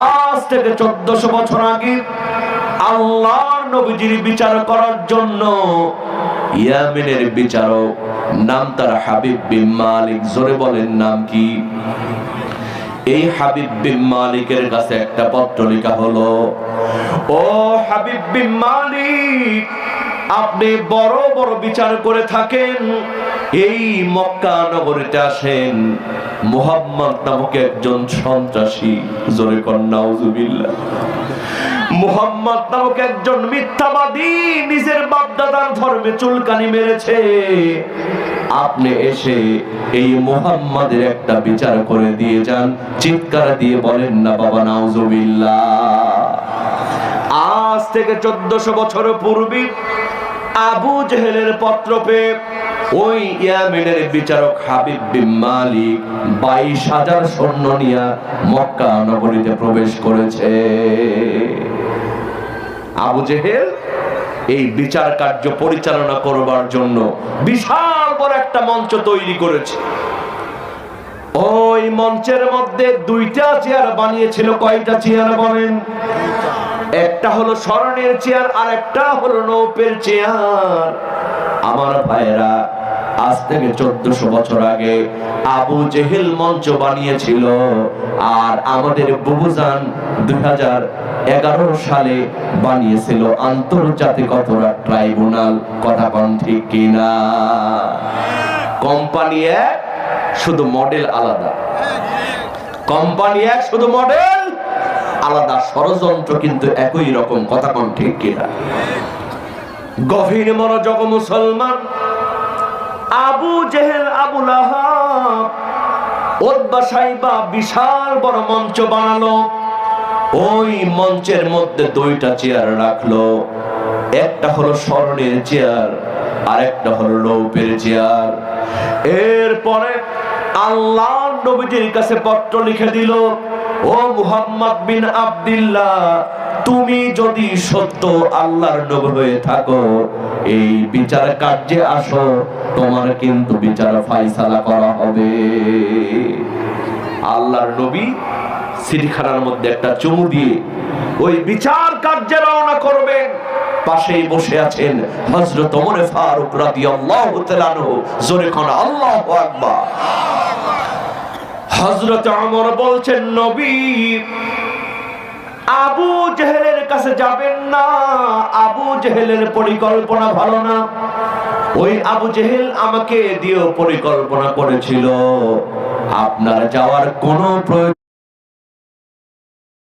আজ থেকে চোদ্দশো বছর আগে আল্লাহর নবীজির বিচার করার জন্য ইয়ামিনের বিচারক, নাম তার হাবিব বিন মালিক। জোরে বলেন নাম কি? এই হাবিব বিন মালিকের কাছে একটা পত্র লেখা হলো, ও হাবিব বিন মালিক আপনি বড় বড় বিচার করে থাকেন। এই মক্কা নগরীতে আসেন। মুহাম্মদ নামক একজন সন্ত্রাসী। জোরে কন্যা উজুবিল্লাহ মুহাম্মদ নামক একজন মিথ্যাবাদী নিজের বাপদাদার ধর্মে চুলকানি মেরেছে। আপনি এসে এই মুহাম্মাদের একটা বিচার করে দিয়ে যান। চিৎকার দিয়ে বলেন, না বাবা, নাউজুবিল্লাহ। আজ থেকে চোদ্দশো বছর পূর্বে আবু জেহেলের পত্র পেয়ে ওই ইয়ামিনের বিচারক হাবিব বিন মালিক বাইশ হাজার সৈন্য নিয়ে মক্কা নগরীতে প্রবেশ করেছে। আবু জেহেল এই বিচার কার্য পরিচালনা করবার জন্য বিশাল বড় একটা মঞ্চ তৈরি করেছে। ওই মঞ্চের মধ্যে দুইটা চেয়ার বানিয়েছিল। কয়টা চেয়ার বলেন? একটা হলো স্মরণের চেয়ার আর একটা হলো নৌপের চেয়ার। আমার ভাইরা আজ থেকে চোদ্দশো বছর আগে আবু জেহেল মঞ্চ বানিয়েছিল, আর আমাদের বুবুজান দুই এগারো সালে বানিয়েছিল আন্তর্জাতিক অপরাধ ট্রাইব্যুনাল। কথা কন ঠিক কিনা? কোম্পানি এক, শুধু মডেল আলাদা। কোম্পানি এক, শুধু মডেল আলাদা ষড়যন্ত্র কিন্তু একই রকম, কথা কোন ঠিক কিনা? গভীর মনোযোগ মুসলমান, আবু জেহেল, আবু বিশাল বড় মঞ্চ বানালো। ওই মঞ্চের মধ্যে দুইটা চেয়ার রাখল। একটা হলো স্মরণের চেয়ার আর একটা হলো রৌপের চেয়ার। এরপরে আল্লাহ নবীজির কাছে পত্র লিখে দিল ও মুহাম্মদ বিন আব্দুল্লাহ, তুমি যদি সত্য আল্লাহর নবী হয়ে থাকো, এই বিচার কার্যে আসো, তোমার কিন্তু বিচার ফাইসালা করা হবে। আল্লাহর নবী সিরিখানার মধ্যে একটা চুমু দিয়ে ওই বিচার কার্যে রওনা করবেন। পাশেই বসে আছেন হযরত ওমর ফারুক রাদিয়াল্লাহু তাআলা জোরে কোন, আল্লাহু আকবার। হযরত আমর বলছেন, নবী, আবু জেহেলের কাছে যাবেন না। আবু জেহেলের পরিকল্পনা ভালো না। ওই আবু জেহেল আমাকে দিয়েও পরিকল্পনা করেছিল। আপনার যাওয়ার কোনো প্রয়োজন